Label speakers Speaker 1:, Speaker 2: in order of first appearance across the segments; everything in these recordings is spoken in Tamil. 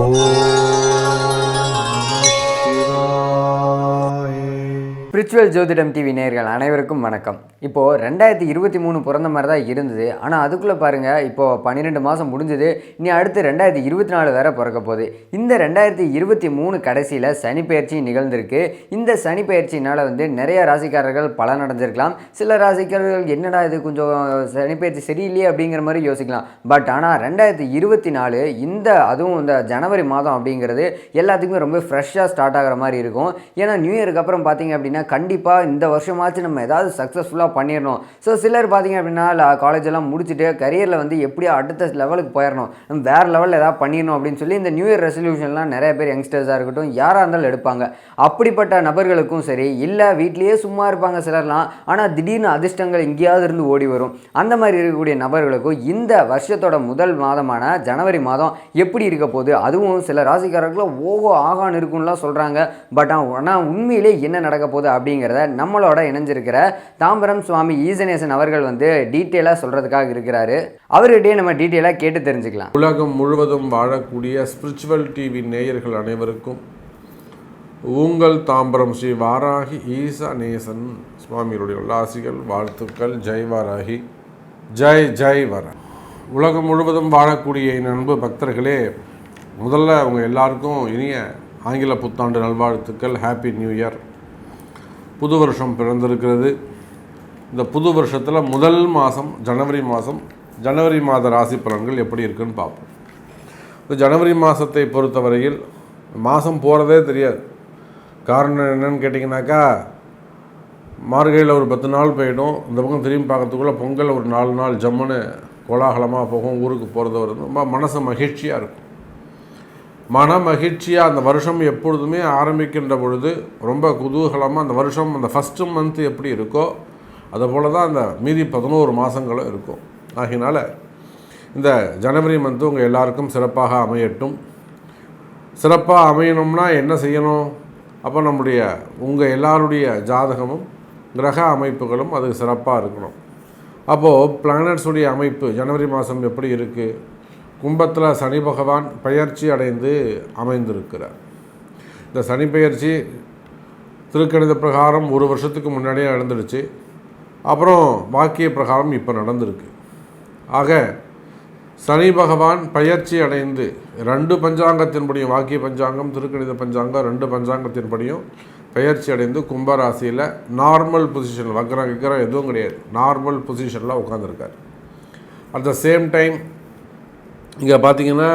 Speaker 1: Oh. ஸ்பிரிச்சுவல் ஜோதிடம் டிவி நேர்கள் அனைவருக்கும் வணக்கம். இப்போது ரெண்டாயிரத்தி இருபத்தி மூணு பிறந்த மாதிரி தான் இருந்தது. ஆனால் அதுக்குள்ளே பாருங்கள் இப்போது பன்னிரெண்டு மாதம் முடிஞ்சது. இனி அடுத்து ரெண்டாயிரத்தி இருபத்தி நாலு வேற பிறக்க போகுது. இந்த ரெண்டாயிரத்தி இருபத்தி மூணு கடைசியில் சனி பயிற்சி நிகழ்ந்திருக்கு. இந்த சனி பயிற்சினால் வந்து நிறைய ராசிக்காரர்கள் பலன் அடைஞ்சிருக்கலாம் சில ராசிக்காரர்கள் என்னடா இது கொஞ்சம் சனி பயிற்சி சரியில்லையே அப்படிங்கிற மாதிரி யோசிக்கலாம். பட் ஆனால் ரெண்டாயிரத்தி இருபத்தி நாலு இந்த அதுவும் இந்த ஜனவரி மாதம் அப்படிங்கிறது எல்லாத்துக்குமே ரொம்ப ஃப்ரெஷ்ஷாக ஸ்டார்ட் ஆகிற மாதிரி இருக்கும். ஏன்னா நியூ இயருக்கு அப்புறம் பார்த்தீங்க அப்படின்னா கண்டிப்பாக இந்த வருஷமாச்சு நம்ம ஏதாவது சக்ஸஸ்ஃபுல்லாக பண்ணிடணும் ஸோ சிலர் பார்த்தீங்க அப்படின்னா காலேஜ் எல்லாம் முடிச்சுட்டு கரியரில் வந்து எப்படியோ அடுத்த லெவலுக்கு போயிடணும் நம்ம வேறு லெவலில் ஏதாவது பண்ணிடணும் அப்படின்னு சொல்லி இந்த நியூ இயர் ரெசல்யூஷன்லாம் நிறைய பேர் யங்ஸ்டர்ஸாக இருக்கட்டும் யாராக இருந்தாலும் எடுப்பாங்க. அப்படிப்பட்ட நபர்களுக்கும் சரி இல்லை வீட்லேயே சும்மா இருப்பாங்க சிலர்லாம் ஆனால் திடீர்னு அதிர்ஷ்டங்கள் எங்கேயாவது இருந்து ஓடி வரும். அந்த மாதிரி இருக்கக்கூடிய நபர்களுக்கும் இந்த வருஷத்தோட முதல் மாதமான ஜனவரி மாதம் எப்படி இருக்க போகுது? அதுவும் சில ராசிக்காரர்களும் ஓகோ ஆகான்னு இருக்கும்லாம் சொல்கிறாங்க பட் ஆனால் உண்மையிலே என்ன நடக்க போகுது அப்படிங்கிறத நம்மளோட இணைஞ்சிருக்கிற தாம்பரம் சுவாமி ஈசனேசன் அவர்கள் வந்து டீட்டெயிலாக சொல்கிறதுக்காக இருக்கிறாரு. அவர்கிட்டயே நம்ம டீட்டெயிலாக கேட்டு தெரிஞ்சுக்கலாம்.
Speaker 2: உலகம் முழுவதும் வாழக்கூடிய ஸ்பிரிச்சுவல் டிவி நேயர்கள் அனைவருக்கும் உங்கள் தாம்பரம் ஸ்ரீ வாராகி ஈசா நேசன் சுவாமிகளுடைய உல்லாசிகள் வாழ்த்துக்கள். ஜெய் வாராகி. ஜெய் ஜெய் வர. உலகம் முழுவதும் வாழக்கூடிய என் அன்பு பக்தர்களே முதல்ல அவங்க எல்லாருக்கும் இனிய ஆங்கில புத்தாண்டு நல்வாழ்த்துக்கள். ஹாப்பி நியூ இயர் புது வருஷம் பிறந்திருக்கிறது. இந்த புது வருஷத்தில் முதல் மாதம் ஜனவரி மாதம் ஜனவரி மாத ராசி பலன்கள் எப்படி இருக்குன்னு பார்ப்போம். இந்த ஜனவரி மாதத்தை பொறுத்தவரையில் மாதம் போகிறதே தெரியாது. காரணம் என்னன்னு கேட்டிங்கனாக்கா மார்கழியில் ஒரு பத்து நாள் போயிடும். இந்த பக்கம் திரும்பி பார்க்கறதுக்குள்ளே பொங்கல் ஒரு நாலு நாள் ஜம்முன்னு கோலாகலமாக போகும் ஊருக்கு போகிறது வருது ரொம்ப மனசு மகிழ்ச்சியாக இருக்கும். மன மகிழ்ச்சியாக அந்த வருஷம் எப்பொழுதுமே ஆரம்பிக்கின்ற பொழுது ரொம்ப குதூகலமாக அந்த வருஷம் அந்த ஃபஸ்ட்டு மந்த்து எப்படி இருக்கோ அதை போல் தான் அந்த மீதி பதினோரு மாதங்களும் இருக்கும். ஆகினால இந்த ஜனவரி மந்த்து உங்கள் எல்லாருக்கும் சிறப்பாக அமையட்டும். சிறப்பாக அமையணும்னா என்ன செய்யணும்? அப்போ நம்முடைய உங்கள் எல்லாருடைய ஜாதகமும் கிரக அமைப்புகளும் அது சிறப்பாக இருக்கணும். அப்போது பிளானட்ஸுடைய அமைப்பு ஜனவரி மாதம் எப்படி இருக்குது கும்பத்தில் சனி பகவான் பயிற்சி அடைந்து அமைந்திருக்கிறார். இந்த சனி பயிற்சி திருக்கணித பிரகாரம் ஒரு வருஷத்துக்கு முன்னாடியே நடந்துடுச்சு. அப்புறம் வாக்கிய பிரகாரம் இப்போ நடந்திருக்கு. ஆக சனி பகவான் பயிற்சி அடைந்து ரெண்டு பஞ்சாங்கத்தின்படியும் வாக்கிய பஞ்சாங்கம் திருக்கணித பஞ்சாங்கம் ரெண்டு பஞ்சாங்கத்தின்படியும் பயிற்சி அடைந்து கும்பராசியில் நார்மல் பொசிஷன் வக்கரம் கிக்கரம் எதுவும் கிடையாது. நார்மல் பொசிஷனில் உட்காந்துருக்கார் அட் த சேம் டைம் இங்கே பார்த்தீங்கன்னா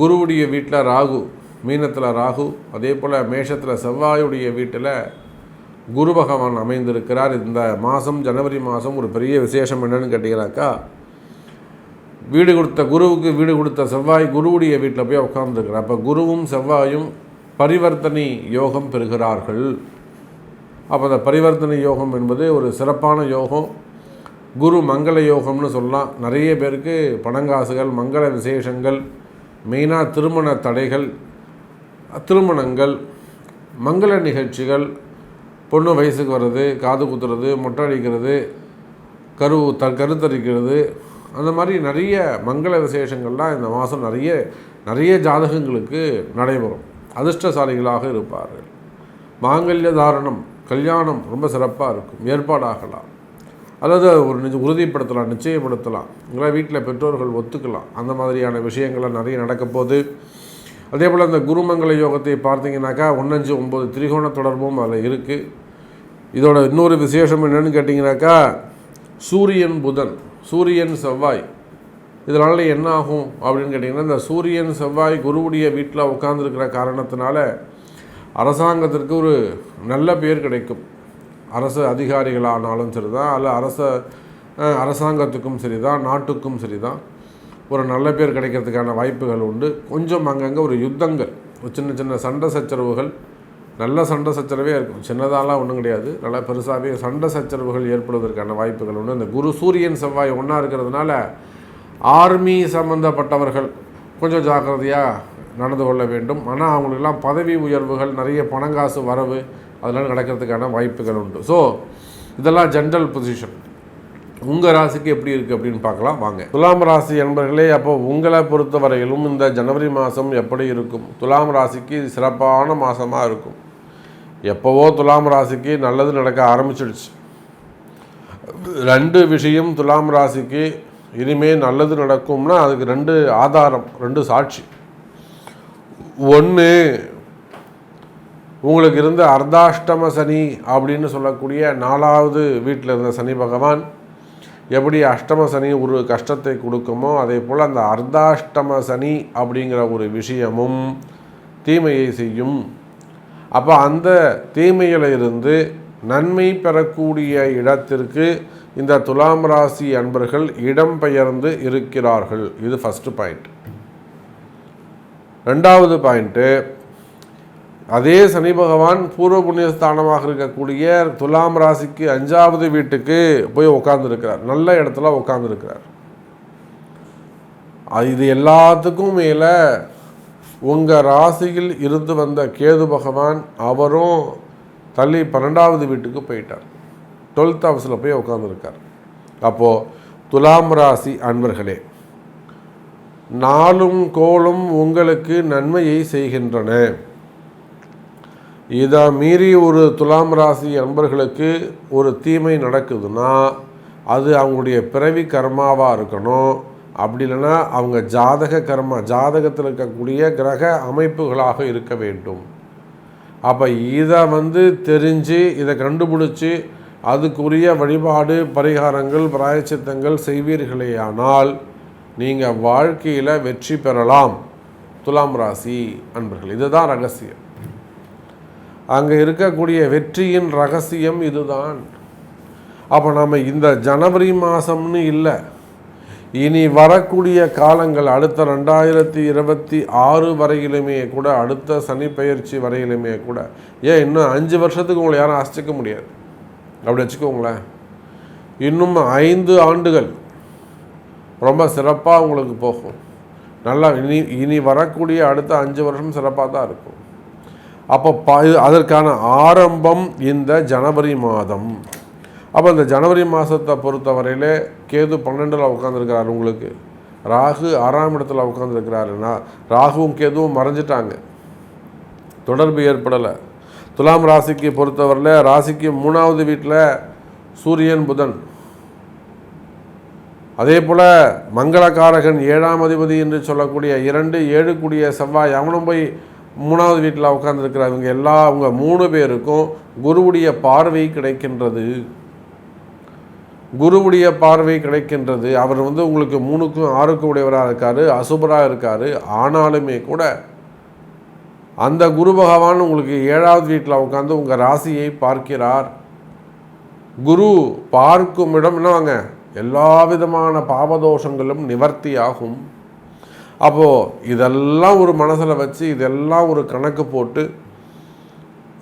Speaker 2: குருவுடைய வீட்டில் ராகு மீனத்தில் ராகு அதே போல் மேஷத்தில் செவ்வாயுடைய வீட்டில் குரு பகவான் அமைந்திருக்கிறார். இந்த மாதம் ஜனவரி மாதம் ஒரு பெரிய விசேஷம் என்னன்னு கேட்டிங்கனாக்கா வீடு கொடுத்த குருவுக்கு வீடு கொடுத்த செவ்வாய் குருவுடைய வீட்டில் போய் உட்காந்துருக்கிறார் அப்போ குருவும் செவ்வாயும் பரிவர்த்தனை யோகம் பெறுகிறார்கள். அப்போ அந்த பரிவர்த்தனை யோகம் என்பது ஒரு சிறப்பான யோகம். குரு மங்கள யோகம்னு சொல்லலாம். நிறைய பேருக்கு பணங்காசுகள் மங்கள விசேஷங்கள் மெயினாக திருமண தடைகள் திருமணங்கள் மங்கள நிகழ்ச்சிகள் பொண்ணு வயசுக்கு வர்றது காது குத்துறது மொட்டை அடிக்கிறது கரு த கருத்தரிக்கிறது அந்த மாதிரி நிறைய மங்கள விசேஷங்கள்லாம் இந்த மாதம் நிறைய நிறைய ஜாதகங்களுக்கு நடைபெறும். அதிர்ஷ்டசாலிகளாக இருப்பார்கள். மாங்கல்ய தாரணம் கல்யாணம் ரொம்ப சிறப்பாக இருக்கும். ஏற்பாடாகலாம். அல்லது ஒரு நிச்ச உறுதிப்படுத்தலாம் நிச்சயப்படுத்தலாம். உங்களை வீட்டில் பெற்றோர்கள் ஒத்துக்கலாம். அந்த மாதிரியான விஷயங்கள்லாம் நிறைய நடக்க போகுது. அதே போல் அந்த குருமங்கல யோகத்தை பார்த்தீங்கன்னாக்கா ஒன்றஞ்சு ஒம்பது திரிகோண தொடர்பும் அதில் இருக்குது இதோட இன்னொரு விசேஷம் என்னென்னு கேட்டிங்கனாக்கா சூரியன் புதன் சூரியன் செவ்வாய். இதனால் என்ன ஆகும் அப்படின்னு கேட்டிங்கன்னா இந்த சூரியன் செவ்வாய் குருவுடைய வீட்டில் உட்காந்துருக்கிற காரணத்தினால அரசாங்கத்திற்கு ஒரு நல்ல பேர் கிடைக்கும். அரசு அதிகாரிகளானாலும் சரி தான் அல்ல அரச அரசாங்கத்துக்கும் சரி தான் நாட்டுக்கும் சரி தான் ஒரு நல்ல பேர் கிடைக்கிறதுக்கான வாய்ப்புகள் உண்டு. கொஞ்சம் அங்கங்கே ஒரு யுத்தங்கள் ஒரு சின்ன சின்ன சண்டை சச்சரவுகள். நல்ல சண்டை சச்சரவே இருக்கும். சின்னதாலாம் ஒன்றும் கிடையாது. நல்லா பெருசாகவே சண்டை சச்சரவுகள் ஏற்படுவதற்கான வாய்ப்புகள் உண்டு. இந்த குரு சூரியன் செவ்வாய் ஒன்றா இருக்கிறதுனால ஆர்மி சம்மந்தப்பட்டவர்கள் கொஞ்சம் ஜாக்கிரதையாக நடந்து கொள்ள வேண்டும். ஆனால் அவங்களுக்கெல்லாம் பதவி உயர்வுகள் நிறைய பணங்காசு வரவு அதெல்லாம் நடக்கிறதுக்கான வாய்ப்புகள் உண்டு. ஸோ இதெல்லாம் ஜென்ரல் பொசிஷன் உங்கள் ராசிக்கு எப்படி இருக்குது அப்படின்னு பார்க்கலாம் வாங்க. துலாம் ராசி என்பர்களே அப்போ உங்களை பொறுத்தவரையிலும் இந்த ஜனவரி மாதம் எப்படி இருக்கும்? துலாம் ராசிக்கு சிறப்பான மாதமாக இருக்கும். எப்போவோ துலாம் ராசிக்கு நல்லது நடக்க ஆரம்பிச்சிடுச்சு. ரெண்டு விஷயம் துலாம் ராசிக்கு இனிமேல் நல்லது நடக்கும்னா அதுக்கு ரெண்டு ஆதாரம் ரெண்டு சாட்சி. ஒன்று உங்களுக்கு இருந்த அர்த்தாஷ்டம சனி அப்படின்னு சொல்லக்கூடிய நாலாவது வீட்டில் இருந்த சனி பகவான் எப்படி அஷ்டம சனி ஒரு கஷ்டத்தை கொடுக்குமோ அதே போல் அந்த அர்த்தாஷ்டம சனி அப்படிங்கிற ஒரு விஷயமும் தீமையை செய்யும். அப்போ அந்த தீமையிலிருந்து நன்மை பெறக்கூடிய இடத்திற்கு இந்த துலாம் ராசி அன்பர்கள் இடம்பெயர்ந்து இருக்கிறார்கள். இது ஃபஸ்ட்டு பாயிண்ட் ரெண்டாவது பாயிண்ட்டு அதே சனி பகவான் பூர்வ புண்ணியஸ்தானமாக இருக்கக்கூடிய துலாம் ராசிக்கு அஞ்சாவது வீட்டுக்கு போய் உட்காந்துருக்கிறார் நல்ல இடத்துல உட்காந்துருக்கிறார் இது எல்லாத்துக்கும் மேலே உங்கள் ராசியில் இருந்து வந்த கேது பகவான் அவரும் தள்ளி பன்னெண்டாவது வீட்டுக்கு போயிட்டார். டுவெல்த் ஹவுஸில் போய் உட்காந்துருக்கார் அப்போது துலாம் ராசி அன்பர்களே நாளும் கோளும் உங்களுக்கு நன்மையை செய்கின்றன. இதை மீறி ஒரு துலாம் ராசி அன்பர்களுக்கு ஒரு தீமை நடக்குதுன்னா அது அவங்களுடைய பிறவி கர்மாவாக இருக்கணும். அப்படி இல்லைன்னா அவங்க ஜாதக கர்மா ஜாதகத்தில் இருக்கக்கூடிய கிரக அமைப்புகளாக இருக்க வேண்டும். அப்போ இதை வந்து தெரிஞ்சு இதை கண்டுபிடிச்சி அதுக்குரிய வழிபாடு பரிகாரங்கள் பிராயச்சித்தங்கள் செய்வீர்களேயானால் நீங்கள் வாழ்க்கையில் வெற்றி பெறலாம். துலாம் ராசி அன்பர்கள் இதுதான் ரகசியம். அங்கே இருக்கக்கூடிய வெற்றியின் ரகசியம் இதுதான். அப்போ நம்ம இந்த ஜனவரி மாதம்னு இல்லை. இனி வரக்கூடிய காலங்கள் அடுத்த ரெண்டாயிரத்தி இருபத்தி ஆறு வரையிலுமே கூட அடுத்த சனி பயிற்சி வரையிலுமே கூட ஏன் இன்னும் அஞ்சு வருஷத்துக்கு உங்களை யாரும் அசைக்க முடியாது? அப்படி வச்சுக்கோங்களேன். இன்னும் ஐந்து ஆண்டுகள் ரொம்ப சிறப்பாக உங்களுக்கு போகும். நல்லா இனி இனி வரக்கூடிய அடுத்த அஞ்சு வருஷம் சிறப்பாக தான் இருக்கும். அப்போ ப அதற்கான ஆரம்பம் இந்த ஜனவரி மாதம். அப்போ இந்த ஜனவரி மாதத்தை பொறுத்தவரையிலே கேது பன்னெண்டில் உட்காந்துருக்கிறார் உங்களுக்கு. ராகு ஆறாம் இடத்துல உட்காந்துருக்கிறாருன்னா ராகுவும் கேதுவும் மறைஞ்சிட்டாங்க. தொடர்பு ஏற்படலை. துலாம் ராசிக்கு பொறுத்தவரையில் ராசிக்கு மூணாவது வீட்டில் சூரியன் புதன். அதே போல் மங்களகாரகன் ஏழாம் அதிபதி என்று சொல்லக்கூடிய இரண்டு ஏழு கூடிய செவ்வாய் அவனும் போய் மூணாவது வீட்டில் உட்காந்துருக்கிற இவங்க எல்லா அவங்க மூணு பேருக்கும் குருவுடைய பார்வை கிடைக்கின்றது. குருவுடைய பார்வை கிடைக்கின்றது. அவர் வந்து உங்களுக்கு மூணுக்கும் ஆறுக்கும் உடையவராக இருக்கார் அசுபராக இருக்கார். ஆனாலுமே கூட அந்த குரு பகவான் உங்களுக்கு ஏழாவது வீட்டில் உட்காந்து உங்கள் ராசியை பார்க்கிறார். குரு பார்க்கும் இடம் என்னவாங்க எல்லா விதமான பாவதோஷங்களும் நிவர்த்தியாகும். அப்போது இதெல்லாம் ஒரு மனசில் வச்சு இதெல்லாம் ஒரு கணக்கு போட்டு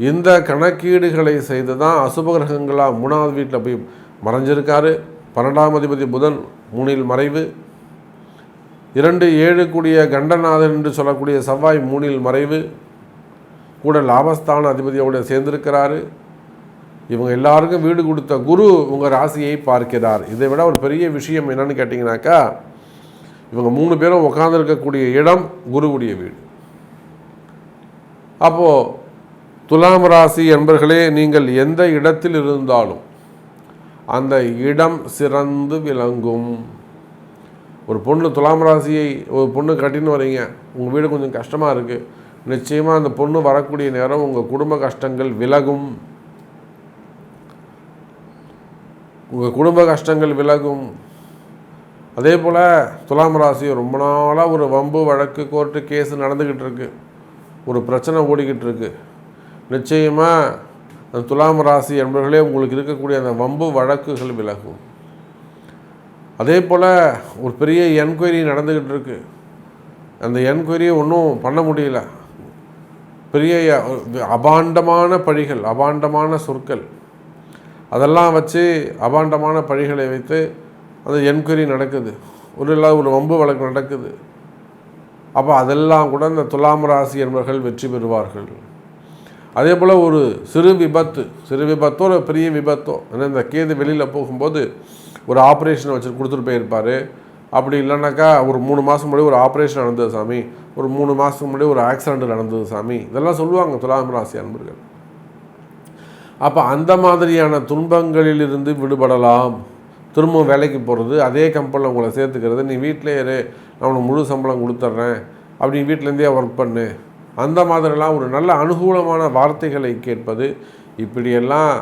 Speaker 2: இந்த கணக்கீடுகளை செய்து தான் அசுப கிரகங்களாக மூணாவது வீட்டில் போய் மறைஞ்சிருக்காரு. பன்னெண்டாம் அதிபதி புதன் மூணில் மறைவு. இரண்டு ஏழு கூடிய கண்டநாதன் என்று சொல்லக்கூடிய செவ்வாய் மூணில் மறைவு. கூட லாபஸ்தான அதிபதியோட சேர்ந்திருக்கிறாரு. இவங்க எல்லாருக்கும் வீடு கொடுத்த குரு உங்கள் ராசியை பார்க்கிறார். இதை விட ஒரு பெரிய விஷயம் என்னன்னு கேட்டிங்கனாக்கா இவங்க மூணு பேரும் உட்காந்துருக்கக்கூடிய இடம் குருவுடைய வீடு. அப்போது துலாம் ராசி என்பர்களே நீங்கள் எந்த இடத்தில் இருந்தாலும் அந்த இடம் சிறந்து விளங்கும். ஒரு பொண்ணு துலாம் ராசியை ஒரு பொண்ணு கட்டின்னு வரீங்க உங்கள் வீடு கொஞ்சம் கஷ்டமாக இருக்குது நிச்சயமாக அந்த பொண்ணு வரக்கூடிய நேரம் உங்கள் குடும்ப கஷ்டங்கள் விலகும். உங்கள் குடும்ப கஷ்டங்கள் விலகும். அதே போல் துலாம் ராசி ரொம்ப நாளாக ஒரு வம்பு வழக்கு கோர்ட்டு கேஸ் நடந்துக்கிட்டு இருக்கு. ஒரு பிரச்சனை ஓடிக்கிட்டு இருக்கு. நிச்சயமாக அந்த துலாம் ராசி என்பவர்களே உங்களுக்கு இருக்கக்கூடிய அந்த வம்பு வழக்குகள் விலகும். அதே போல் ஒரு பெரிய என்கொயரி நடந்துக்கிட்டு இருக்கு. அந்த என்கொயரியை ஒன்றும் பண்ண முடியல. பெரிய அபாண்டமான பழிகள் அபாண்டமான சொற்கள். அதெல்லாம் வச்சு அபாண்டமான பழிகளை வைத்து அந்த என்கொயரி நடக்குது. ஒரு இல்லாத ஒரு வம்பு வழக்கு நடக்குது. அப்போ அதெல்லாம் கூட இந்த துலாம் ராசி என்பவர்கள் வெற்றி பெறுவார்கள். அதே போல் ஒரு சிறு விபத்து சிறு விபத்தோ ஒரு பெரிய விபத்தோ ஏன்னா இந்த கேது வெளியில் போகும்போது ஒரு ஆப்ரேஷன் வச்சு கொடுத்துட்டு போயிருப்பார். அப்படி இல்லைனாக்கா ஒரு மூணு மாதம் முன்னாடி ஒரு ஆப்ரேஷன் நடந்தது சாமி. ஒரு மூணு மாதத்துக்கு முன்னாடி ஒரு ஆக்சிடென்ட் நடந்தது சாமி. இதெல்லாம் சொல்லுவாங்க துலாம் ராசி அன்பர்கள். அப்போ அந்த மாதிரியான துன்பங்களிலிருந்து விடுபடலாம். திரும்பவும் வேலைக்கு போகிறது அதே கம்பெனியில் உங்களை சேர்த்துக்கிறது நீ வீட்டிலே இரு நான் உனக்கு முழு சம்பளம் கொடுத்துட்றேன் அப்படி வீட்டிலேருந்தே ஒர்க் பண்ணு. அந்த மாதிரிலாம் ஒரு நல்ல அனுகூலமான வார்த்தைகளை கேட்பது. இப்படியெல்லாம்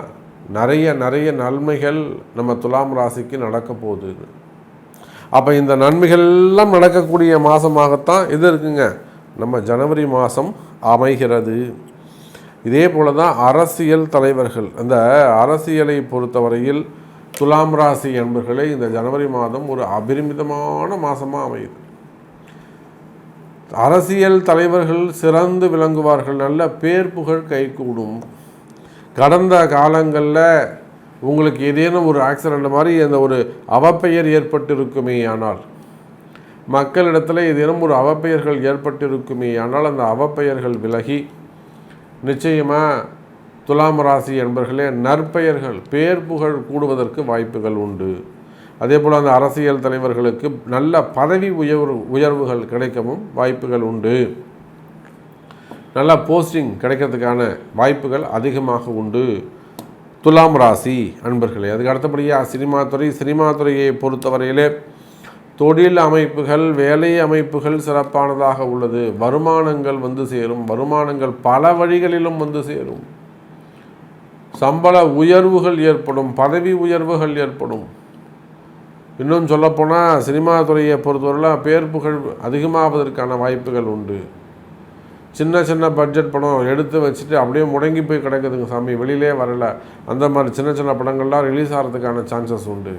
Speaker 2: நிறைய நிறைய நன்மைகள் நம்ம துலாம் ராசிக்கு நடக்க போகுது அப்போ இந்த நன்மைகள் எல்லாம் நடக்கக்கூடிய மாதமாகத்தான் இது இருக்குங்க. நம்ம ஜனவரி மாதம் அமைகிறது. இதே போல தான் அரசியல் தலைவர்கள் அந்த அரசியலை பொறுத்தவரையில் துலாம் ராசி என்பர்களே இந்த ஜனவரி மாதம் ஒரு அபரிமிதமான மாதமாக அமையுது. அரசியல் தலைவர்கள் சிறந்து விளங்குவார்கள் நல்ல பேர் புகழ் கைகூடும். கடந்த காலங்களில் உங்களுக்கு ஏதேனும் ஒரு ஆக்சிடெண்ட் மாதிரி அந்த ஒரு அவப்பெயர் ஏற்பட்டிருக்குமே ஆனால் மக்களிடத்தில் ஏதேனும் ஒரு அவப்பெயர்கள் ஏற்பட்டிருக்குமே ஆனால் அந்த அவப்பெயர்கள் விலகி நிச்சயமாக துலாம் ராசி என்பர்களே நற்பெயர்கள் பேர் புகழ் கூடுவதற்கு வாய்ப்புகள் உண்டு. அதே போல் அந்த அரசியல் தலைவர்களுக்கு நல்ல பதவி உயர்வு உயர்வுகள் கிடைக்கவும் வாய்ப்புகள் உண்டு. நல்ல போஸ்டிங் கிடைக்கிறதுக்கான வாய்ப்புகள் அதிகமாக உண்டு. துலாம் ராசி அன்பர்களே அதுக்கு அடுத்தபடியாக சினிமா துறை சினிமா துறையை பொறுத்தவரையிலே தொழில் அமைப்புகள் வேலை அமைப்புகள் சிறப்பானதாக உள்ளது. வருமானங்கள் வந்து சேரும். வருமானங்கள் பல வழிகளிலும் வந்து சேரும். சம்பள உயர்வுகள் ஏற்படும் பதவி உயர்வுகள் ஏற்படும். இன்னும் சொல்லப்போனால் சினிமா துறையை பொறுத்தவரையில் பேர் புகழ் அதிகமாவதற்கான வாய்ப்புகள் உண்டு. சின்ன சின்ன பட்ஜெட் படம் எடுத்து வச்சுட்டு அப்படியே முடங்கி போய் கிடக்குதுங்க சாமி வெளியிலே வரல. அந்த மாதிரி சின்ன சின்ன படங்கள்லாம் ரிலீஸ் ஆகிறதுக்கான சான்சஸ் உண்டு.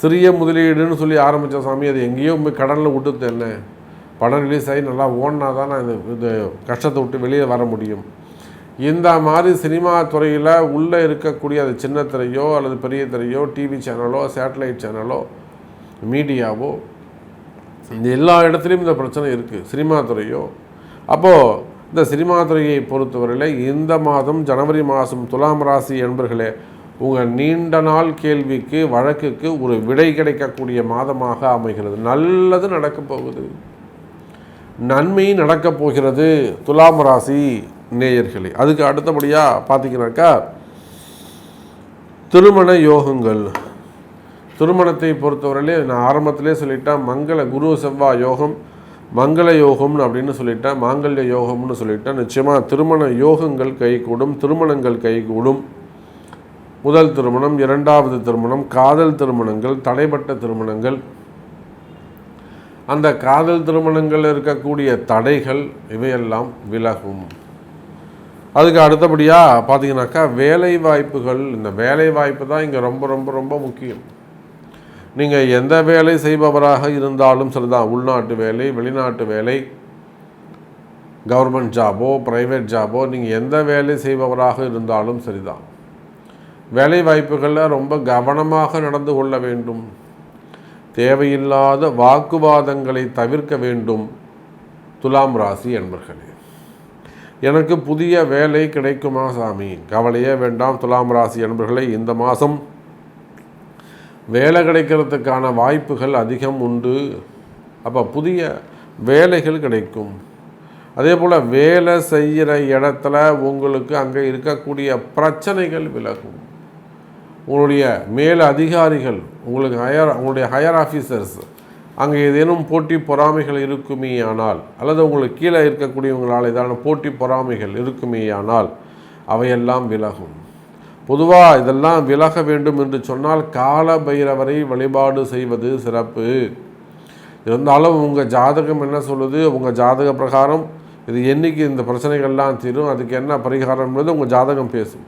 Speaker 2: சிறிய முதலீடுன்னு சொல்லி ஆரம்பித்த சாமி அது எங்கேயோ போய் கடனில் விட்டுது என்ன? படம் ரிலீஸ் ஆகி நல்லா ஓடினா தான் நான் இது இது கஷ்டத்தை விட்டு வெளியே வர முடியும். இந்த மாதிரி சினிமா துறையில் உள்ளே இருக்கக்கூடிய அது சின்ன திரையோ அல்லது பெரிய திரையோ டிவி சேனலோ சேட்டலைட் சேனலோ மீடியாவோ இந்த எல்லா இடத்துலையும் இந்த பிரச்சனை இருக்குது சினிமா துறையோ. அப்போது இந்த சினிமா துறையை பொறுத்தவரையில் இந்த மாதம் ஜனவரி மாதம் துலாம் ராசி என்பர்களே உங்கள் நீண்ட நாள் கேள்விக்கு வழக்குக்கு ஒரு விடை கிடைக்கக்கூடிய மாதமாக அமைகிறது. நல்லது நடக்கப் போகுது. நன்மை நடக்கப் போகிறது. துலாம் ராசி. நேயர்களே. அதுக்கு அடுத்தபடியாக பார்த்தீங்கன்னாக்கா திருமண யோகங்கள். திருமணத்தை பொறுத்தவரையிலே நான் ஆரம்பத்திலே சொல்லிட்டேன் மங்கள குரு செவ்வாய் யோகம் மங்கள யோகம்னு அப்படின்னு சொல்லிட்டேன் மாங்கல்ய யோகம்னு சொல்லிட்டேன். நிச்சயமாக திருமண யோகங்கள் கைகூடும் திருமணங்கள் கைகூடும். முதல் திருமணம் இரண்டாவது திருமணம் காதல் திருமணங்கள் தடைப்பட்ட திருமணங்கள். அந்த காதல் திருமணங்கள் இருக்கக்கூடிய தடைகள் இவையெல்லாம் விலகும். அதுக்கு அடுத்தபடியாக பார்த்தீங்கன்னாக்கா வேலை வாய்ப்புகள் இந்த வேலை வாய்ப்பு தான் இங்கே ரொம்ப ரொம்ப ரொம்ப முக்கியம். நீங்கள் எந்த வேலை செய்பவராக இருந்தாலும் சரிதான். உள்நாட்டு வேலை வெளிநாட்டு வேலை கவர்மெண்ட் ஜாபோ ப்ரைவேட் ஜாபோ நீங்கள் எந்த வேலை செய்பவராக இருந்தாலும் சரிதான். வேலை வாய்ப்புகளில் ரொம்ப கவனமாக நடந்து கொள்ள வேண்டும். தேவையில்லாத வாக்குவாதங்களை தவிர்க்க வேண்டும். துலாம் ராசி என்பர்களே. எனக்கு புதிய வேலை கிடைக்குமா சாமி? கவலையே வேண்டாம் துலாம் ராசி என்பர்களை இந்த மாதம் வேலை கிடைக்கிறதுக்கான வாய்ப்புகள் அதிகம் உண்டு. அப்போ புதிய வேலைகள் கிடைக்கும். அதே போல் வேலை செய்கிற இடத்துல உங்களுக்கு அங்கே இருக்கக்கூடிய பிரச்சனைகள் விலகும். உங்களுடைய மேல் அதிகாரிகள் உங்களுக்கு ஹையர் உங்களுடைய ஹையர் ஆஃபீஸர்ஸ் அங்கே ஏதேனும் போட்டி பொறாமைகள் இருக்குமே ஆனால் அல்லது உங்களுக்கு கீழே இருக்கக்கூடியவங்களால் ஏதான போட்டி பொறாமைகள் இருக்குமே ஆனால் அவையெல்லாம் விலகும். பொதுவாக இதெல்லாம் விலக வேண்டும் என்று சொன்னால் கால பைரவரை வழிபாடு செய்வது சிறப்பு. இருந்தாலும் உங்கள் ஜாதகம் என்ன சொல்லுது? உங்கள் ஜாதக பிரகாரம் இது என்றைக்கு இந்த பிரச்சனைகள்லாம் தீரும் அதுக்கு என்ன பரிகாரம் என்பது உங்கள் ஜாதகம் பேசும்.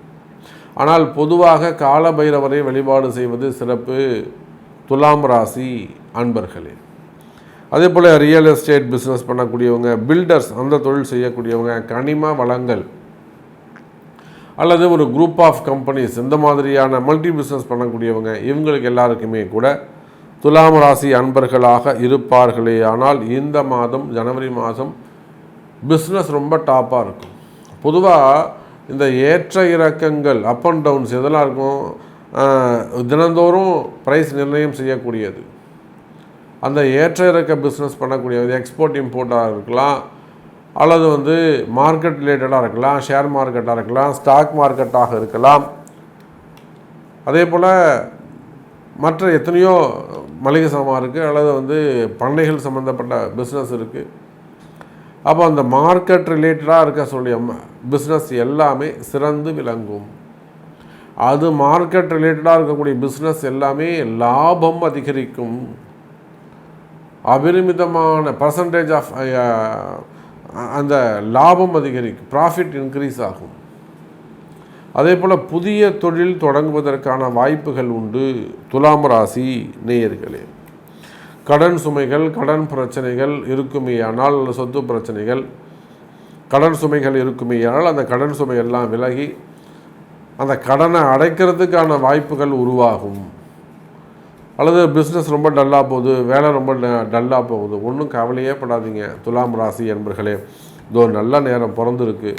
Speaker 2: ஆனால் பொதுவாக கால பைரவரை வழிபாடு செய்வது சிறப்பு. துலாம் ராசி அன்பர்களே. அதே போல் ரியல் எஸ்டேட் பிஸ்னஸ் பண்ணக்கூடியவங்க பில்டர்ஸ் அந்த தொழில் செய்யக்கூடியவங்க கனிம வளங்கள் அல்லது ஒரு குரூப் ஆஃப் கம்பெனிஸ் இந்த மாதிரியான மல்டி பிஸ்னஸ் பண்ணக்கூடியவங்க இவங்களுக்கு எல்லாருக்குமே கூட துலாம் ராசி அன்பர்களாக இருப்பார்களே. ஆனால் இந்த மாதம் ஜனவரி மாதம் பிஸ்னஸ் ரொம்ப டாப்பாக இருக்கும். பொதுவாக இந்த ஏற்ற இறக்கங்கள் அப் அண்ட் டவுன்ஸ் எதெல்லாம் இருக்கும்? தினந்தோறும் ப்ரைஸ் நிர்ணயம் செய்யக்கூடியது. அந்த ஏற்ற இறக்க பிஸ்னஸ் பண்ணக்கூடியது எக்ஸ்போர்ட் இம்போர்ட்டாக இருக்கலாம். அல்லது வந்து மார்க்கெட் ரிலேட்டடாக இருக்கலாம் ஷேர் மார்க்கெட்டாக இருக்கலாம் ஸ்டாக் மார்க்கெட்டாக இருக்கலாம். அதே போல் மற்ற எத்தனையோ மளிகை சாமான் இருக்குது அல்லது வந்து பண்ணைகள் சம்மந்தப்பட்ட பிஸ்னஸ் இருக்குது அப்போ அந்த மார்க்கெட் ரிலேட்டடாக இருக்க சொல்லிய பிஸ்னஸ் எல்லாமே சிறந்து விளங்கும். அது மார்க்கெட் ரிலேட்டடாக இருக்கக்கூடிய பிஸ்னஸ் எல்லாமே லாபம் அதிகரிக்கும். அபரிமிதமான பர்சன்டேஜ் ஆஃப் uh, அந்த லாபம் அதிகரிக்கும். ப்ராஃபிட் இன்க்ரீஸ் ஆகும். அதே போல் புதிய தொழில் தொடங்குவதற்கான வாய்ப்புகள் உண்டு. துலாம் ராசி நேயர்களே. கடன் சுமைகள் கடன் பிரச்சனைகள் இருக்குமேயானால் அல்லது சொத்து பிரச்சனைகள். கடன் சுமைகள் இருக்குமேயானால் அந்த கடன் சுமை எல்லாம் விலகி அந்த கடனை அடைக்கிறதுக்கான வாய்ப்புகள் உருவாகும். அல்லது பிஸ்னஸ் ரொம்ப டல்லாக போகுது வேலை ரொம்ப டல்லாக போகுது. ஒன்றும் கவலையே படாதீங்க. துலாம் ராசி என்பர்களே இதோ நல்ல நேரம் பிறந்திருக்கு.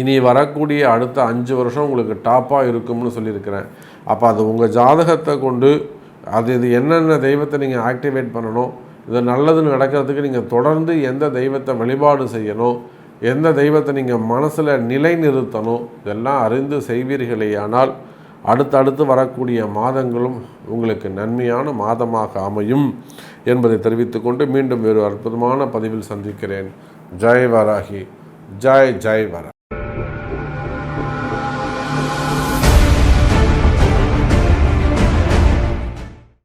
Speaker 2: இனி வரக்கூடிய அடுத்த அஞ்சு வருஷம் உங்களுக்கு டாப்பாக இருக்கும்னு சொல்லியிருக்கிறேன். அப்போ அது உங்கள் ஜாதகத்தை கொண்டு அது இது என்னென்ன தெய்வத்தை நீங்கள் ஆக்டிவேட் பண்ணணும் இது நல்லதுன்னு நடக்கிறதுக்கு நீங்கள் தொடர்ந்து எந்த தெய்வத்தை வழிபாடு செய்யணும் எந்த தெய்வத்தை நீங்கள் மனசில் நிலைநிறுத்தணும் இதெல்லாம் அறிந்து செய்வீர்களேயானால் அடுத்தடுத்து வரக்கூடிய மாதங்களும் உங்களுக்கு நன்மையான மாதமாக அமையும் என்பதை தெரிவித்துக்கொண்டு மீண்டும் வேறு அற்புதமான பதிவில் சந்திக்கிறேன். ஜெய் வராகி. ஜெய் ஜாய் வரா